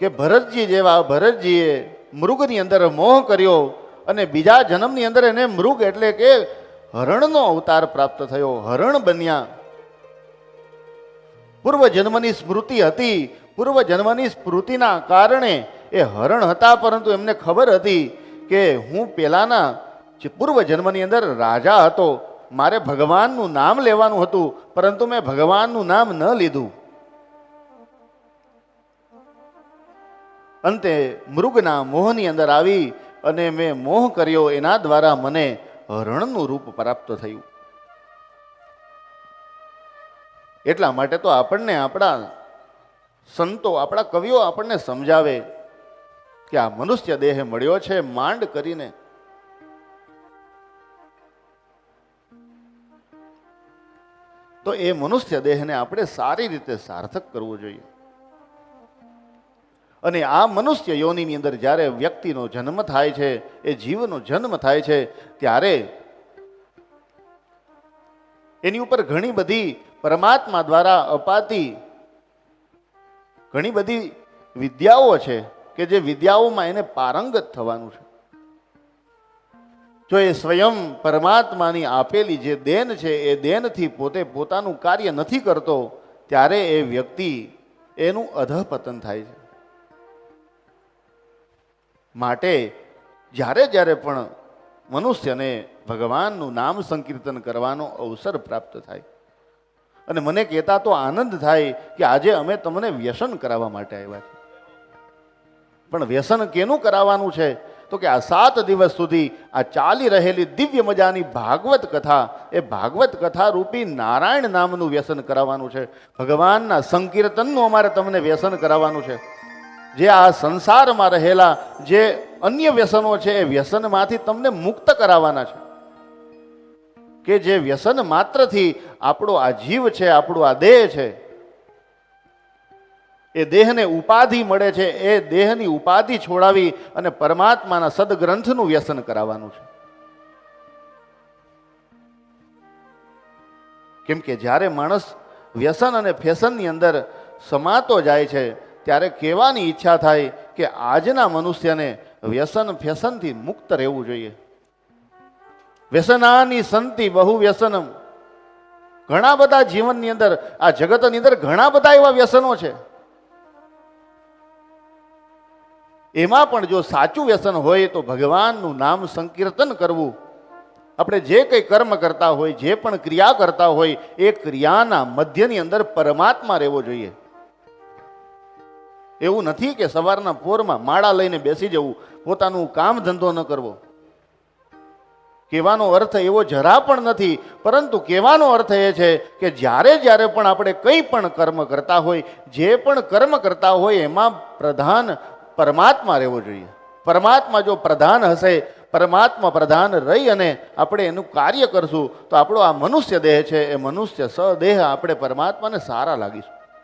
કે ભરતજી જેવા ભરતજીએ મૃગની અંદર મોહ કર્યો અને બીજા જન્મની અંદર એને મૃગ એટલે કે હરણનો અવતાર પ્રાપ્ત થયો. હરણ બન્યા. પૂર્વ જન્મની સ્મૃતિ હતી. પૂર્વ જન્મની સ્મૃતિના કારણે એ હરણ હતા, પરંતુ એમને ખબર હતી કે હું પહેલાંના પૂર્વ જન્મની અંદર રાજા હતો. મારે ભગવાનનું નામ લેવાનું હતું, પરંતુ મેં ભગવાનનું નામ ન લીધું. અંતે મૃગના મોહની અંદર આવી અને મેં મોહ કર્યો એના દ્વારા મને હરણનું રૂપ પ્રાપ્ત થયું. એટલા માટે તો આપણને આપણા સંતો, આપણા કવિઓ આપણને સમજાવે કે આ મનુષ્ય દેહ મળ્યો છે, માંડ કરીને. તો એ મનુષ્ય દેહને આપણે સારી રીતે સાર્થક કરવું જોઈએ. અને આ મનુષ્ય યોનિની અંદર જ્યારે વ્યક્તિનો જન્મ થાય છે, એ જીવનો જન્મ થાય છે, ત્યારે એની ઉપર ઘણી બધી પરમાત્મા દ્વારા અપાતી ઘણી બધી વિદ્યાઓ છે કે જે વિદ્યાઓમાં એને પારંગત થવાનું છે. જો એ સ્વયં પરમાત્માની આપેલી જે દેન છે, એ દેનથી પોતે પોતાનું કાર્ય નથી કરતો, ત્યારે એ વ્યક્તિ એનું અધપતન થાય છે. માટે જ્યારે જ્યારે પણ મનુષ્યને ભગવાનનું નામ સંકીર્તન કરવાનો અવસર પ્રાપ્ત થાય અને મને કહેતા તો આનંદ થાય કે આજે અમે તમને વ્યસન કરાવવા માટે આવ્યા છીએ. પણ વ્યસન કેનું કરાવવાનું છે? તો કે આ સાત દિવસ સુધી આ ચાલી રહેલી દિવ્ય મજાની ભાગવત કથા, એ ભાગવત કથા રૂપી નારાયણ નામનું વ્યસન કરાવવાનું છે. ભગવાનના સંકીર્તનનું અમારે તમને વ્યસન કરાવવાનું છે. જે આ સંસારમાં રહેલા જે અન્ય વ્યસનો છે, એ વ્યસનમાંથી તમને મુક્ત કરાવવાના છે. કે જે વ્યસન માત્રથી આપણો આ જીવ છે, આપણું આ દેહ છે, એ દેહને ઉપાધિ મળે છે, એ દેહની ઉપાધિ છોડાવી અને પરમાત્માના સદગ્રંથનું વ્યસન કરાવવાનું છે. કેમ કે જ્યારે માણસ વ્યસન અને ફેશનની અંદર સમાતો જાય છે ત્યારે કહેવાની ઈચ્છા થાય કે આજના મનુષ્યને વ્યસન ફેસનથી મુક્ત રહેવું જોઈએ. વ્યસનાની સંતિ બહુ વ્યસનમ ઘણા બધા જીવનની અંદર, આ જગતની અંદર ઘણા બધા એવા વ્યસનો છે. એમાં પણ જો સાચું વ્યસન હોય તો ભગવાનનું નામ સંકીર્તન કરવું. આપણે જે કંઈ કર્મ કરતા હોય, જે પણ ક્રિયા કરતા હોય, એ ક્રિયાના મધ્યની અંદર પરમાત્મા રહેવો જોઈએ. એવું નથી કે સવારના પોરમાં માળા લઈને બેસી જવું, પોતાનું કામ ધંધો ન કરવો. કહેવાનો અર્થ એવો જરા પણ નથી, પરંતુ કહેવાનો અર્થ એ છે કે જ્યારે જ્યારે પણ આપણે કંઈ પણ કર્મ કરતા હોય, જે પણ કર્મ કરતા હોય, એમાં પ્રધાન પરમાત્મા રહેવો જોઈએ. પરમાત્મા જો પ્રધાન હશે, પરમાત્મા પ્રધાન રહી અને આપણે એનું કાર્ય કરશું, તો આપણો આ મનુષ્ય દેહ છે, એ મનુષ્ય સદેહ આપણે પરમાત્માને સારા લાગીશું.